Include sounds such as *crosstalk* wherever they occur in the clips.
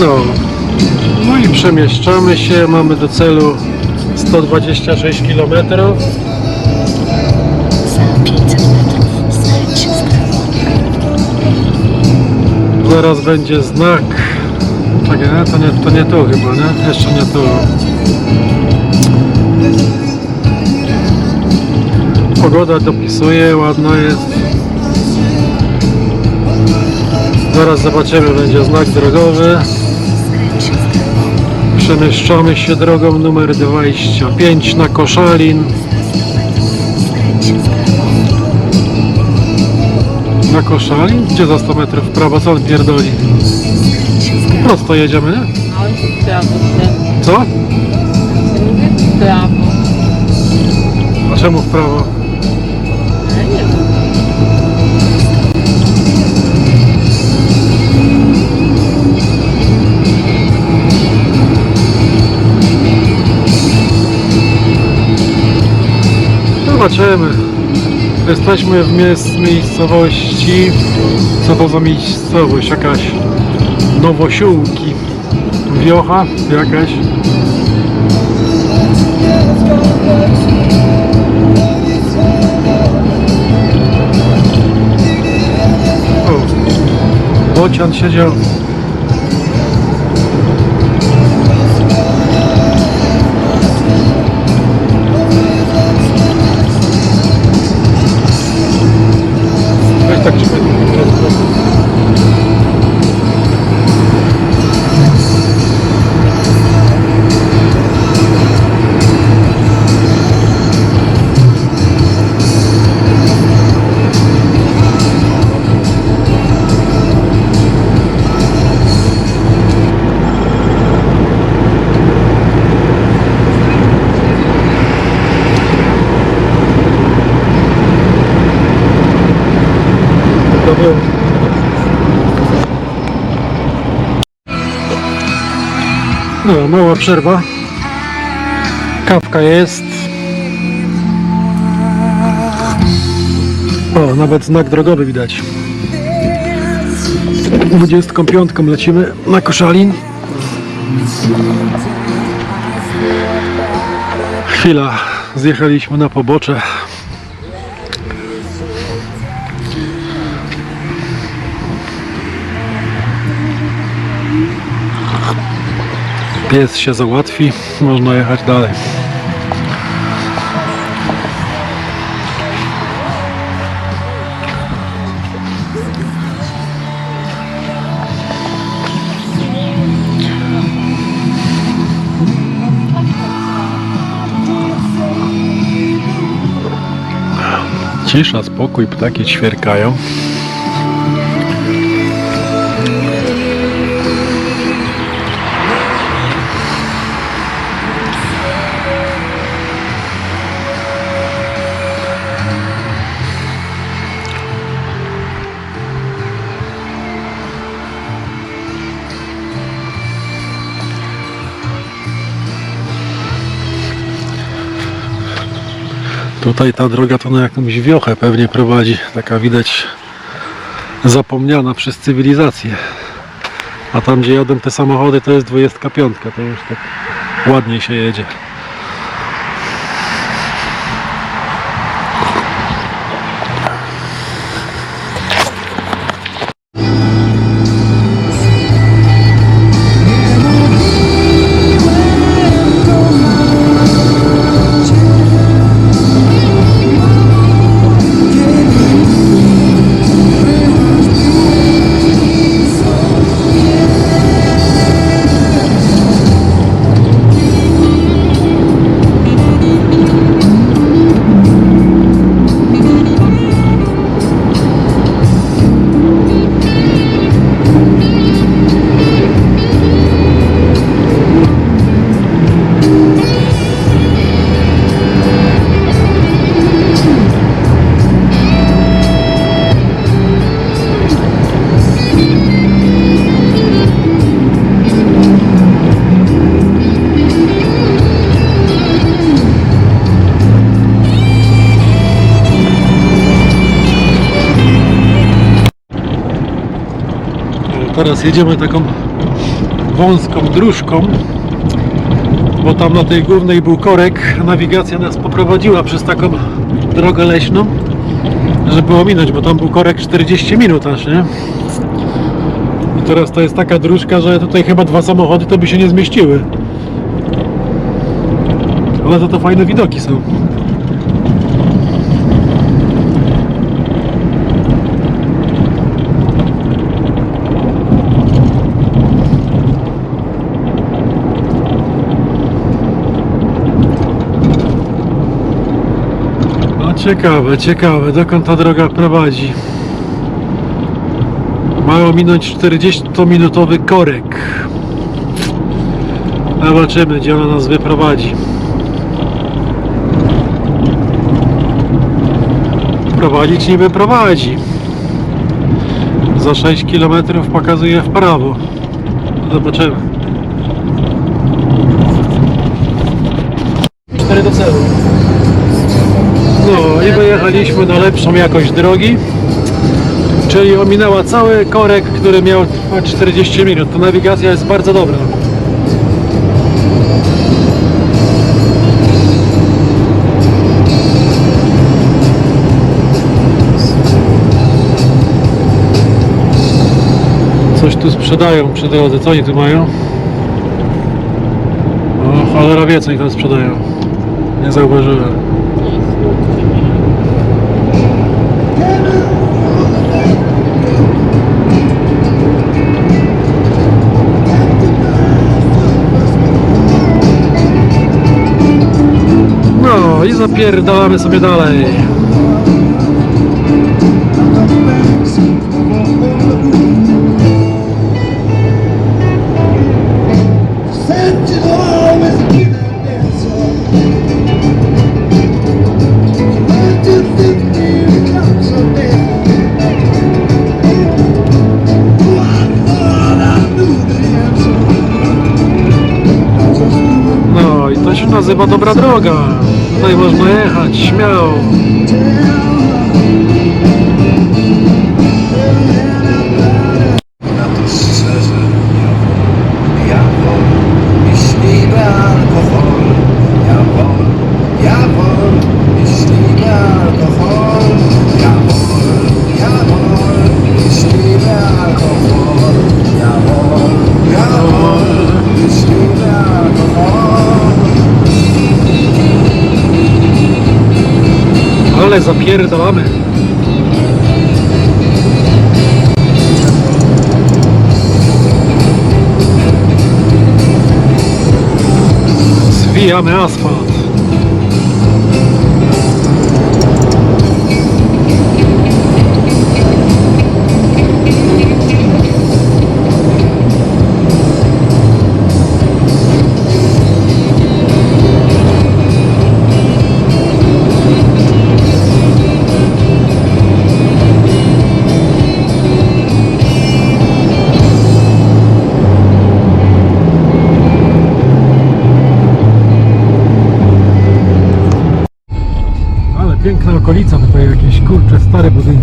No. No i przemieszczamy się. Mamy do celu 126 km. Za 500 metrów znajdź się w prawo. Zaraz będzie znak. Czekaj, nie? to nie, to nie tu chyba, nie? Jeszcze nie tu. Pogoda dopisuje, ładna jest. Zaraz zobaczymy, będzie znak drogowy. Przemieszczamy się drogą numer 25 na Koszalin. Na Koszalin? Gdzie za 100 metrów w prawo? Co on pierdoli? Prosto jedziemy, nie? I w prawo się. Co? W prawo. A czemu w prawo? Zobaczymy. Jesteśmy w miejsc, miejscowości. Co to za miejscowość? Jakaś Nowosiółki. Wiocha jakaś. O, bocian siedział. No, mała przerwa. Kawka jest. O, nawet znak drogowy widać. 25 lecimy na Koszalin. Chwila, zjechaliśmy na pobocze. Pies się załatwi, można jechać dalej. Cisza, spokój, ptaki ćwierkają. Tutaj ta droga to na jakąś wiochę pewnie prowadzi. Taka widać zapomniana przez cywilizację. A tam gdzie jadą te samochody to jest 25, to już tak ładniej się jedzie. Teraz jedziemy taką wąską dróżką, bo tam na tej głównej był korek, nawigacja nas poprowadziła przez taką drogę leśną, żeby ominąć, bo tam był korek 40 minut aż, nie? I teraz to jest taka dróżka, że tutaj chyba dwa samochody to by się nie zmieściły. Ale to to fajne widoki są. Ciekawe, ciekawe, dokąd ta droga prowadzi. Mają minąć 40-minutowy korek. Zobaczymy, gdzie ona nas wyprowadzi. Prowadzić nie wyprowadzi. Za 6 km pokazuje w prawo. Zobaczymy. 4 do celu. I wyjechaliśmy na lepszą jakość drogi. Czyli ominęła cały korek, który miał trwać 40 minut. To nawigacja jest bardzo dobra. Coś tu sprzedają przy drodze. Co oni tu mają? O, cholera wie, co oni tam sprzedają. Nie zauważyłem. Answer. Just couldn't No i to się nazywa dobra droga. Tutaj można jechać śmiało. Na Ale zapierdalamy. Zwijamy asfalt. Piękna okolica, tutaj jakieś kurcze stare budynki.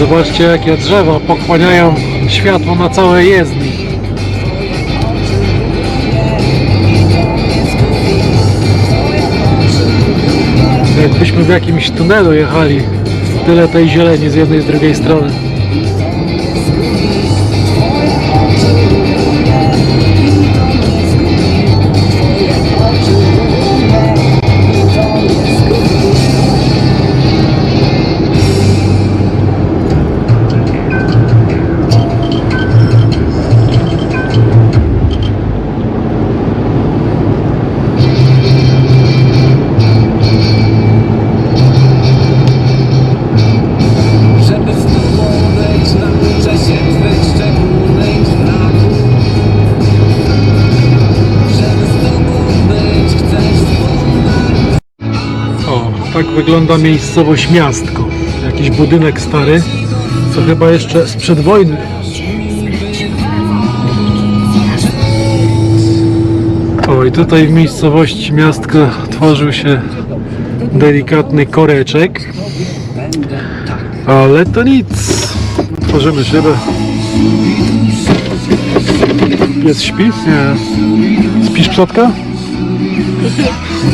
Zobaczcie jakie drzewa pochłaniają światło na całej jezdni. Jakbyśmy w jakimś tunelu jechali. Tyle tej zieleni z jednej i z drugiej strony. Wygląda miejscowość Miastko. Jakiś budynek stary, co chyba jeszcze sprzed wojny. O, i tutaj w miejscowości Miastko tworzył się delikatny koreczek. Ale to nic. Tworzymy szybę. Pies śpi? Nie. Spisz przotka?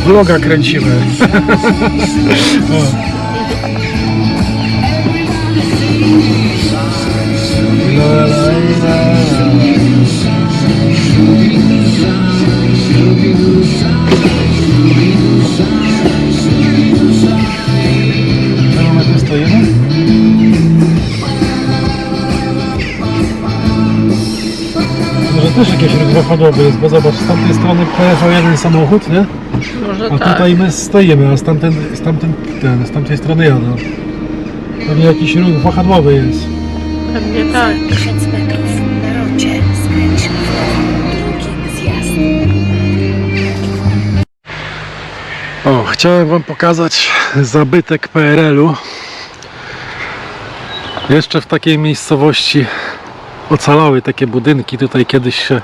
Блога кранчивая. Да-да-да. Ну, też jakieś ruch zachodowy jest, bo zobacz, z tamtej strony pojechał jeden samochód, nie? Może A tak. tutaj my stoimy, a z, tamten, z, tamten, ten, z tamtej strony jadą. Pewnie jakiś ruch wahadłowy jest. Pewnie tak. 1000 metrów na rondzie skręć w lewo. Drugi zjazd. O, chciałem Wam pokazać zabytek PRL-u. Jeszcze w takiej miejscowości ocalały takie budynki. Tutaj kiedyś się,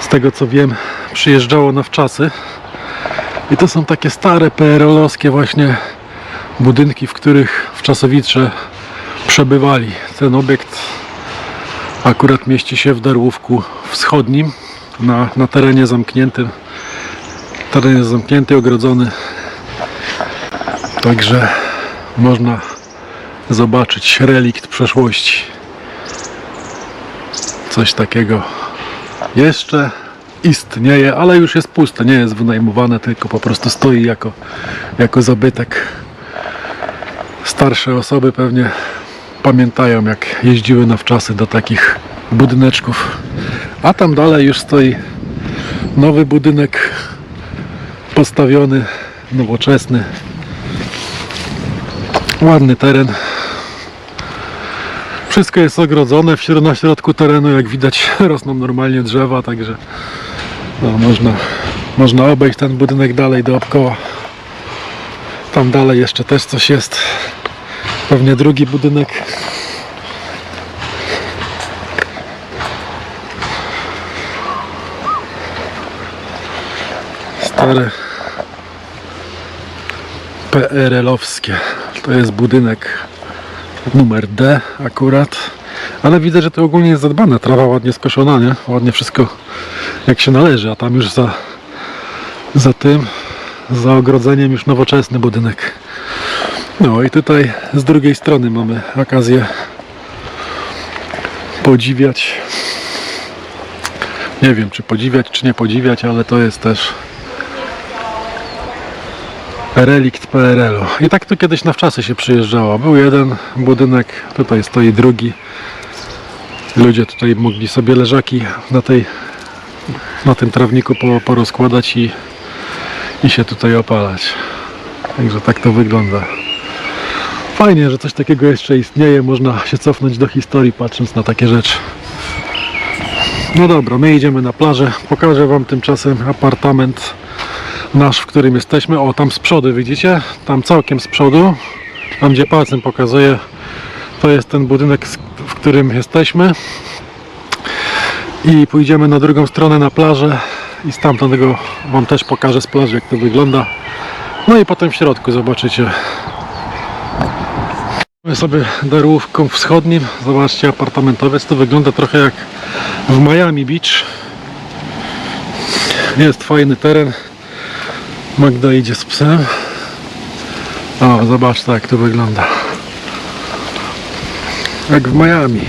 z tego co wiem, przyjeżdżało na wczasy. I to są takie stare PRL-owskie właśnie budynki, w których wczasowicze przebywali. Ten obiekt akurat mieści się w Darłówku Wschodnim na, na terenie zamkniętym Teren jest zamknięty, ogrodzony. Także można zobaczyć relikt przeszłości. Coś takiego jeszcze istnieje, ale już jest puste, nie jest wynajmowane, tylko po prostu stoi jako, jako zabytek. Starsze osoby pewnie pamiętają, jak jeździły na wczasy do takich budyneczków. A tam dalej już stoi nowy budynek postawiony, nowoczesny. Ładny teren. Wszystko jest ogrodzone. W na środku terenu, jak widać, *laughs* rosną normalnie drzewa, także no, można, można obejść ten budynek dalej dookoła. Tam dalej jeszcze też coś jest. Pewnie drugi budynek. Stare PRL-owskie. To jest budynek numer D akurat. Ale widzę, że to ogólnie jest zadbane. Trawa ładnie skoszona, nie? Ładnie wszystko jak się należy, a tam już za, za tym, za ogrodzeniem już nowoczesny budynek. No i tutaj z drugiej strony mamy okazję podziwiać. Nie wiem, czy podziwiać, czy nie podziwiać, ale to jest też relikt PRL-u. I tak tu kiedyś na wczasy się przyjeżdżało. Był jeden budynek, tutaj stoi drugi. Ludzie tutaj mogli sobie leżaki na tej na tym trawniku po, porozkładać i, i się tutaj opalać. Także tak to wygląda. Fajnie, że coś takiego jeszcze istnieje. Można się cofnąć do historii patrząc na takie rzeczy. No dobra, my idziemy na plażę. Pokażę Wam tymczasem apartament nasz, w którym jesteśmy. O, tam z przodu, widzicie? Tam całkiem z przodu. Tam, gdzie palcem pokazuję, to jest ten budynek, w którym jesteśmy. I pójdziemy na drugą stronę na plażę i stamtąd tego Wam też pokażę z plaży, jak to wygląda. No i potem w środku zobaczycie. My sobie darówką wschodnim, zobaczcie apartamentowiec, to wygląda trochę jak w Miami Beach. Jest fajny teren. Magda idzie z psem. O, zobaczcie jak to wygląda. Jak w Miami.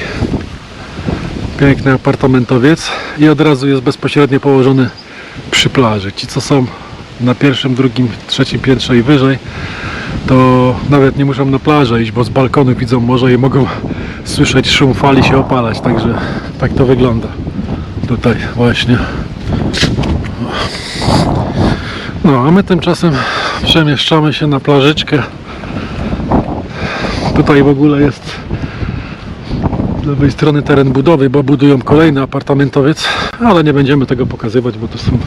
Piękny apartamentowiec i od razu jest bezpośrednio położony przy plaży. Ci co są na pierwszym, drugim, trzecim piętrze i wyżej, to nawet nie muszą na plażę iść, bo z balkonu widzą morze i mogą słyszeć szum fali się opalać. Także tak to wygląda. Tutaj właśnie. No, a my tymczasem przemieszczamy się na plażyczkę. Tutaj w ogóle jest z lewej strony teren budowy, bo budują kolejny apartamentowiec, ale nie będziemy tego pokazywać, bo to są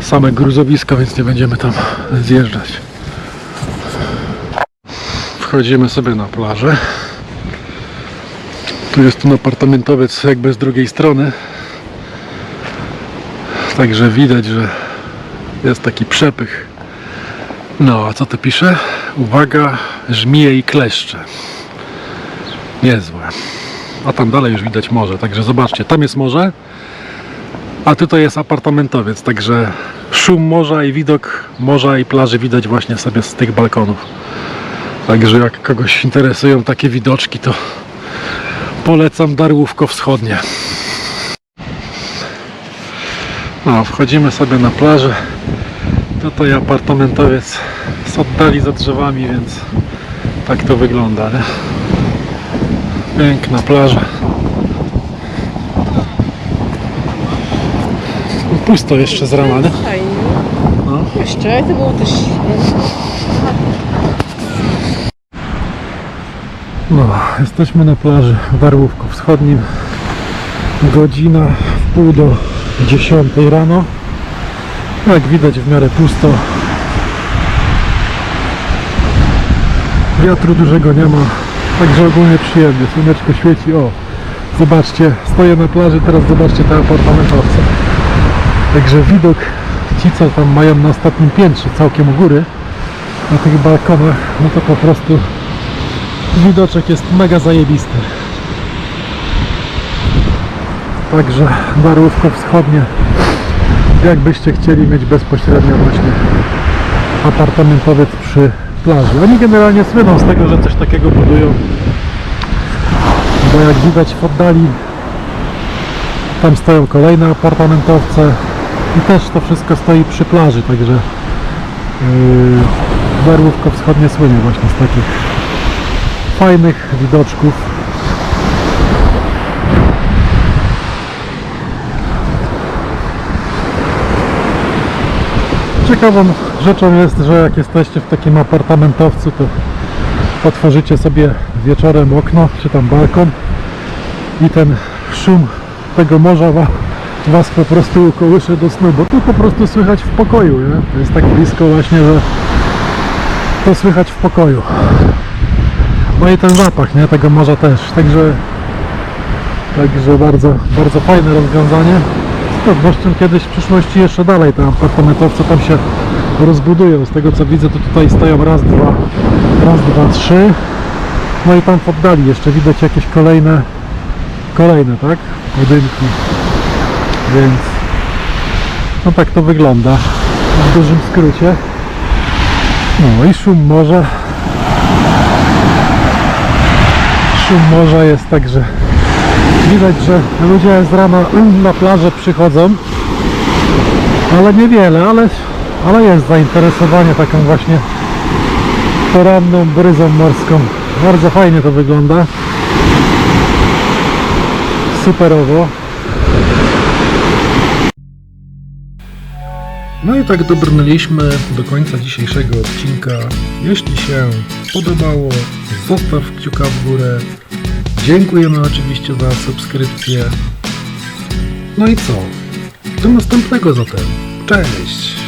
same gruzowiska, więc nie będziemy tam zjeżdżać. Wchodzimy sobie na plażę. Tu jest ten apartamentowiec jakby z drugiej strony. Także widać, że jest taki przepych. No, a co to pisze? Uwaga, żmije i kleszcze. Niezłe. A tam dalej już widać morze, także zobaczcie, tam jest morze, a tutaj jest apartamentowiec, także szum morza i widok morza i plaży widać właśnie sobie z tych balkonów. Także jak kogoś interesują takie widoczki, to polecam Darłówko Wschodnie. No, wchodzimy sobie na plażę. Tutaj apartamentowiec z oddali za drzewami, więc tak to wygląda. Nie? Piękna plaża. Pusto jeszcze z rana, nie? Fajnie. No. Jeszcze to było też No, jesteśmy na plaży w Darłówku Wschodnim. Godzina w pół do 10 rano. Jak widać w miarę pusto. Wiatru dużego nie ma, także ogólnie przyjemnie. Słoneczko świeci. O, zobaczcie, stoję na plaży, teraz zobaczcie te apartamentowce. Także widok, ci co tam mają na ostatnim piętrze, całkiem u góry, na tych balkonach, no to po prostu widoczek jest mega zajebisty. Także Darłówko Wschodnie. Jakbyście chcieli mieć bezpośrednio właśnie apartamentowiec przy plaży. Oni generalnie słyną z tego, że coś takiego budują. Bo jak widać w oddali tam stoją kolejne apartamentowce i też to wszystko stoi przy plaży, także yy, Wschodnie słynie właśnie z takich fajnych widoczków. Ciekawą rzeczą jest, że jak jesteście w takim apartamentowcu, to otworzycie sobie wieczorem okno, czy tam balkon i ten szum tego morza wa, was po prostu kołysze do snu, bo tu po prostu słychać w pokoju, nie? To jest tak blisko właśnie, że to słychać w pokoju. No i ten zapach, nie? Tego morza też. Także, także bardzo, bardzo fajne rozwiązanie. Z pewnością kiedyś w przyszłości jeszcze dalej te apartamentowce tam się rozbudują. Z tego co widzę, to tutaj stoją raz, dwa, raz, dwa, trzy. No i tam w oddali jeszcze widać jakieś kolejne, kolejne, tak? Budynki. Więc no tak to wygląda w dużym skrócie. No i szum morza szum morza jest także widać, że ludzie z rana na plażę przychodzą ale niewiele, ale, ale jest zainteresowanie taką właśnie poranną bryzą morską bardzo fajnie to wygląda superowo No i tak dobrnęliśmy do końca dzisiejszego odcinka. Jeśli się podobało, zostaw kciuka w górę. Dziękujemy oczywiście za subskrypcję. No i co? Do następnego zatem. Cześć!